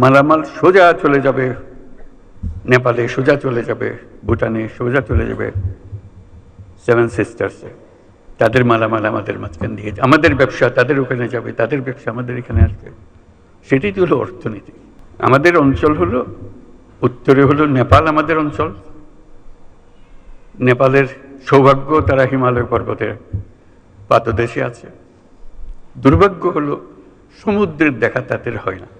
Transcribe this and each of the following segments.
মালামাল সোজা চলে যাবে। নেপালে সোজা চলে যাবে, ভুটানে সোজা চলে যাবে। সেভেন সিস্টার্সে তাদের মালামাল আমাদের মাঝখান দিয়ে আমাদের ব্যবসা তাদের ওখানে যাবে, তাদের ব্যবসা আমাদের এখানে আসবে। সেটাই তো হলো অর্থনীতি। আমাদের অঞ্চল হলো, উত্তরে হলো নেপাল আমাদের অঞ্চল। নেপালের সৌভাগ্য তারা হিমালয় পর্বতের পাতদেশে আছে। দুর্ভাগ্য হলো, সমুদ্রের দেখা তাদের হয় না।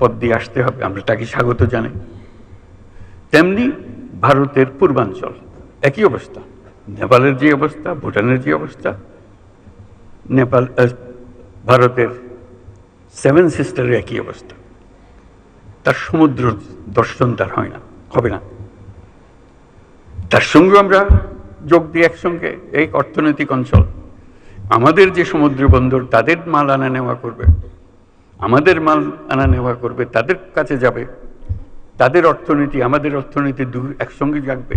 পথ দিয়ে আসতে হবে আমরা তাকে স্বাগত জানাই। তেমনি ভারতের পূর্বাঞ্চল, একই অবস্থা। নেপালের যে অবস্থা, ভুটানের যে অবস্থা, নেপাল ভারতের সেভেন সিস্টারের একই অবস্থা। তার সমুদ্র দর্শন তার হয় না, হবে না। তার সঙ্গে আমরা যোগ দিই একসঙ্গে এই অর্থনৈতিক অঞ্চল। আমাদের যে সমুদ্র বন্দর, তাদের মাল আনা নেওয়া করবে। আমাদের মাল আনা নেওয়া করবে, তাদের কাছে যাবে। তাদের অর্থনীতি, আমাদের অর্থনীতি দু একসঙ্গে জাগবে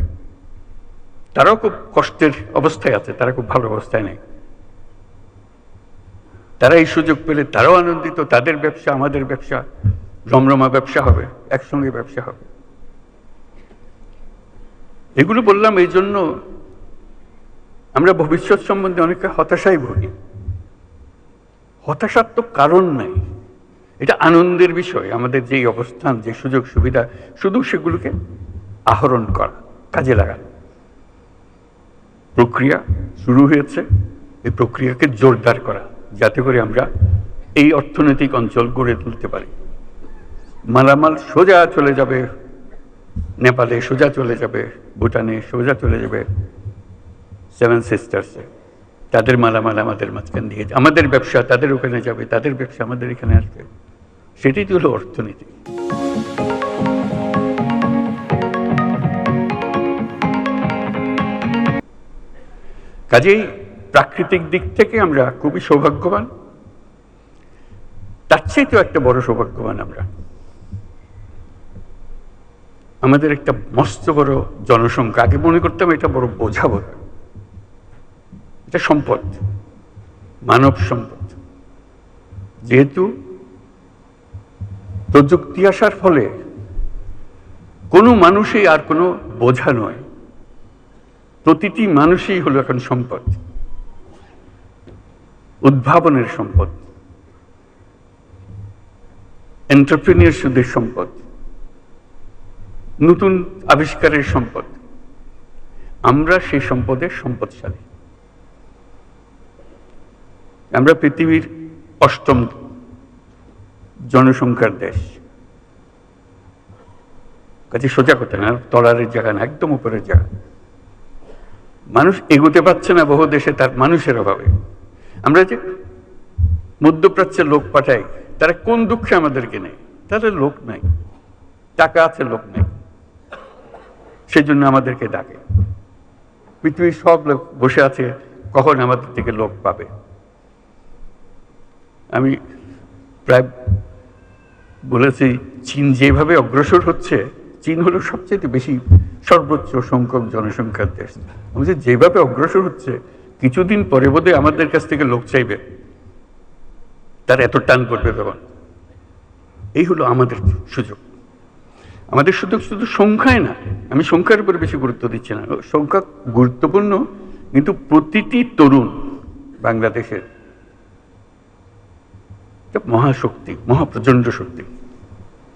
তারাও খুব কষ্টের অবস্থায় আছে, তারা খুব ভালো অবস্থায় নেই। তারা এই সুযোগ পেলে তারাও আনন্দিত, তাদের ব্যবসা, আমাদের ব্যবসা। রমরমা ব্যবসা হবে, একসঙ্গে ব্যবসা হবে। এগুলো বললাম এই জন্য আমরা ভবিষ্যৎ সম্বন্ধে অনেকে হতাশায় ভুগি। হতাশার তো কারণ নাই। এটা আনন্দের বিষয়। আমাদের যেই অবস্থান, যে সুযোগ সুবিধা, শুধু সেগুলোকে আহরণ করা, কাজে লাগানো। প্রক্রিয়া শুরু হয়েছে, এই প্রক্রিয়াকে জোরদার করা, যাতে করে আমরা এই অর্থনৈতিক অঞ্চল গড়ে তুলতে পারি। মালামাল সোজা চলে যাবে, নেপালে সোজা চলে যাবে, ভুটানে সোজা চলে যাবে, সেভেন সিস্টার্সে। তাদের মালামাল আমাদের মাঝখান দিয়ে, আমাদের ব্যবসা তাদের ওখানে যাবে, তাদের ব্যবসা আমাদের এখানে আসবে। সেটাই তো হলো অর্থনীতি। কাজেই প্রাকৃতিক দিক থেকে আমরা খুবই সৌভাগ্যবান। তার চেয়েও একটা বড় সৌভাগ্যবান আমরা। আমাদের একটা মস্ত বড় জনসংখ্যা, আগে মনে করতাম এটা বড় বোঝা বোধ এটা সম্পদ, মানব সম্পদ। যেহেতু প্রযুক্তি আসার ফলে কোনো মানুষই আর কোনো বোঝা নয়। প্রতিটি মানুষই হলো এখন সম্পদ। উদ্ভাবনের সম্পদ। এন্টারপ্রিনিয়রশিপের সম্পদ। নতুন আবিষ্কারের সম্পদ। আমরা সেই সম্পদের সম্পদশালী। আমরা পৃথিবীর অষ্টম জনসংখ্যার দেশ। কাজে সোজা কথা না, তলারের জায়গা না, একদম উপরের জায়গা। মানুষ এগোতে পারছে না বহু দেশে, তার মানুষের অভাবে। আমরা যে মধ্যপ্রাচ্যের লোক পাঠাই, তারা কোন দুঃখে আমাদেরকে নেই তাদের লোক নাই। টাকা আছে, লোক নেই। সেই জন্য আমাদেরকে ডাকে। পৃথিবীর সব লোক বসে আছে, কখন আমাদের থেকে লোক পাবে? আমি প্রায় বলেছি চীন যেভাবে অগ্রসর হচ্ছে চীন হলো সবচেয়ে বেশি সর্বোচ্চ সংখ্যক জনসংখ্যার দেশ। বলছি, যেভাবে অগ্রসর হচ্ছে কিছুদিন পরে বোধহয় আমাদের কাছ থেকে লোক চাইবে। তার এত টান করবে তখন। এই হলো আমাদের সুযোগ। আমাদের সুযোগ শুধু সংখ্যায় না আমি সংখ্যার উপরে বেশি গুরুত্ব দিচ্ছি না। সংখ্যা গুরুত্বপূর্ণ কিন্তু প্রতিটি তরুণ বাংলাদেশের মহাশক্তি মহাপ্রচণ্ড শক্তি।